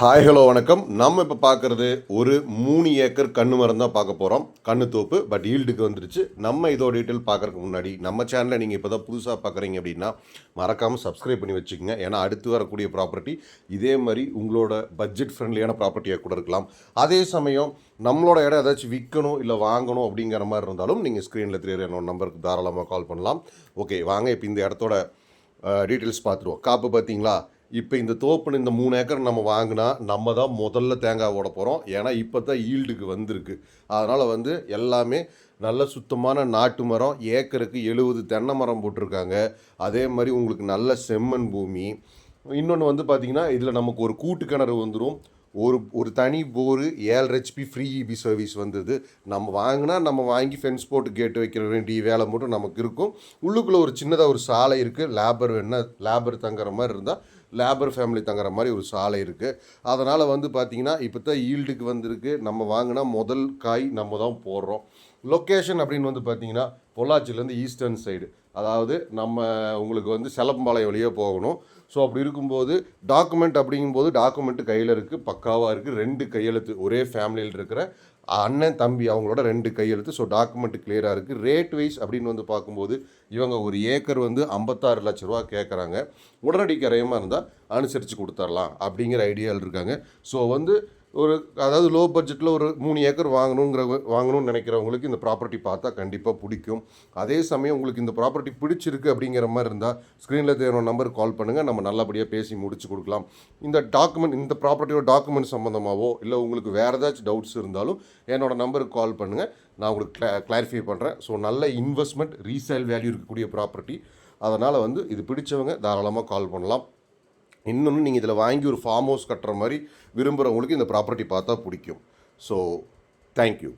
Hi hello வணக்கம். நம்ம இப்போ பார்க்குறது ஒரு மூணு ஏக்கர் கண்ணு மரம் தான் பார்க்க போகிறோம் கண்ணு தோப்பு பட் ஈல்டுக்கு வந்துருச்சு. நம்ம இதோட டீட்டெயில் பார்க்கறதுக்கு முன்னாடி நம்ம சேனலை நீங்கள் இப்போ தான் புதுசாக பார்க்குறீங்க அப்படின்னா மறக்காமல் சப்ஸ்கிரைப் பண்ணி வச்சுக்கோங்க. ஏன்னா அடுத்து வரக்கூடிய ப்ராப்பர்ட்டி இதே மாதிரி உங்களோட பட்ஜெட் ஃப்ரெண்ட்லியான ப்ராப்பர்ட்டியாக கூட இருக்கலாம். அதே சமயம் நம்மளோட இடம் ஏதாச்சும் விற்கணும் இல்லை வாங்கணும் அப்படிங்கிற மாதிரி இருந்தாலும் நீங்கள் ஸ்க்ரீனில் தெரியுற என்னோட நம்பருக்கு தாராளமாக கால் பண்ணலாம். ஓகே வாங்க இப்போ இந்த இடத்தோட டீட்டெயில்ஸ் பார்த்துருவோம். காப்பு பார்த்தீங்களா? இப்போ இந்த தோப்புன்னு இந்த மூணு ஏக்கர் நம்ம வாங்கினா நம்ம தான் முதல்ல தேங்காய் ஓட போகிறோம் ஏன்னா இப்போ தான் ஈல்டுக்கு வந்திருக்கு. அதனால் வந்து எல்லாமே நல்ல சுத்தமான நாட்டு மரம். ஏக்கருக்கு எழுபது தென்னை மரம் போட்டிருக்காங்க. அதே மாதிரி உங்களுக்கு நல்ல செம்மண் பூமி. இன்னொன்று வந்து பார்த்திங்கன்னா இதில் நமக்கு ஒரு கூட்டு கிணறு வந்துடும் ஒரு ஒரு தனி போரு ஏழு ஹெச்பி ஃப்ரீ இபி சர்வீஸ் வந்தது. நம்ம வாங்கினா நம்ம வாங்கி ஃபென்ஸ் போட்டு கேட்டு வைக்கிற வேண்டிய வேலை மட்டும் நமக்கு இருக்கும். உள்ளுக்குள்ளே ஒரு சின்னதாக ஒரு சாலை இருக்குது லேபர் வேணா லேபர் தங்குற மாதிரி இருந்தால் லேபர் ஃபேமிலி தங்குற மாதிரி ஒரு சாலை இருக்குது அதனால் வந்து பார்த்திங்கன்னா இப்போ தான் ஈல்டுக்கு வந்திருக்கு. நம்ம வாங்கினா முதல் காய் நம்ம தான் போடுறோம். லொக்கேஷன் அப்படின்னு வந்து பார்த்திங்கன்னா பொள்ளாச்சிலேருந்து ஈஸ்டர்ன் சைடு. அதாவது நம்ம உங்களுக்கு வந்து செலப்பம்பாளையம் வழியாக போகணும். ஸோ அப்படி இருக்கும்போது டாக்குமெண்ட் அப்படிங்கும்போது டாக்குமெண்ட்டு கையில் இருக்குது பக்காவாக இருக்குது ரெண்டு கையெழுத்து ஒரே ஃபேமிலியில் இருக்கிற அண்ணன் தம்பி அவங்களோட ரெண்டு கையெழுத்து. ஸோ டாக்குமெண்ட் கிளியராக இருக்குது ரேட் வைஸ் அப்படின்னு வந்து பார்க்கும்போது இவங்க ஒரு ஏக்கர் வந்து ஐம்பத்தாறு லட்ச ரூபா கேட்குறாங்க உடனடி கரையமாக இருந்தால் அனுசரித்து கொடுத்துர்லாம் அப்படிங்கிற ஐடியாவில் இருக்காங்க. ஸோ வந்து ஒரு அதாவது லோ பட்ஜெட்டில் ஒரு மூணு ஏக்கர் வாங்கணுங்கிற வாங்கணும்னு நினைக்கிறவங்களுக்கு இந்த ப்ராப்பர்ட்டி பார்த்தா கண்டிப்பாக பிடிக்கும். அதே சமயம் உங்களுக்கு இந்த ப்ராப்பர்ட்டி பிடிச்சிருக்கு அப்படிங்கிற மாதிரி இருந்தால் ஸ்க்ரீனில் தேவையான நம்பருக்கு கால் பண்ணுங்கள் நம்ம நல்லபடியாக பேசி முடிச்சு கொடுக்கலாம். இந்த டாக்குமெண்ட் இந்த ப்ராப்பர்ட்டியோட டாக்குமெண்ட் சம்மந்தமாகவோ இல்லை உங்களுக்கு வேறு ஏதாச்சும் டவுட்ஸ் இருந்தாலும் என்னோடய நம்பருக்கு கால் பண்ணுங்கள் நான் உங்களுக்கு கிளா கிளாரிஃபை பண்ணுறேன் ஸோ நல்ல இன்வெஸ்ட்மெண்ட் ரீசேல் வேல்யூ இருக்கக்கூடிய ப்ராப்பர்ட்டி அதனால் வந்து இது பிடிச்சவங்க தாராளமாக கால் பண்ணலாம். இன்னொன்று நீங்கள் இதில் வாங்கி ஒரு ஃபார்ம் ஹவுஸ் கட்டுற மாதிரி விரும்புகிறவங்களுக்கு இந்த ப்ராப்பர்ட்டி பார்த்தா பிடிக்கும். So thank you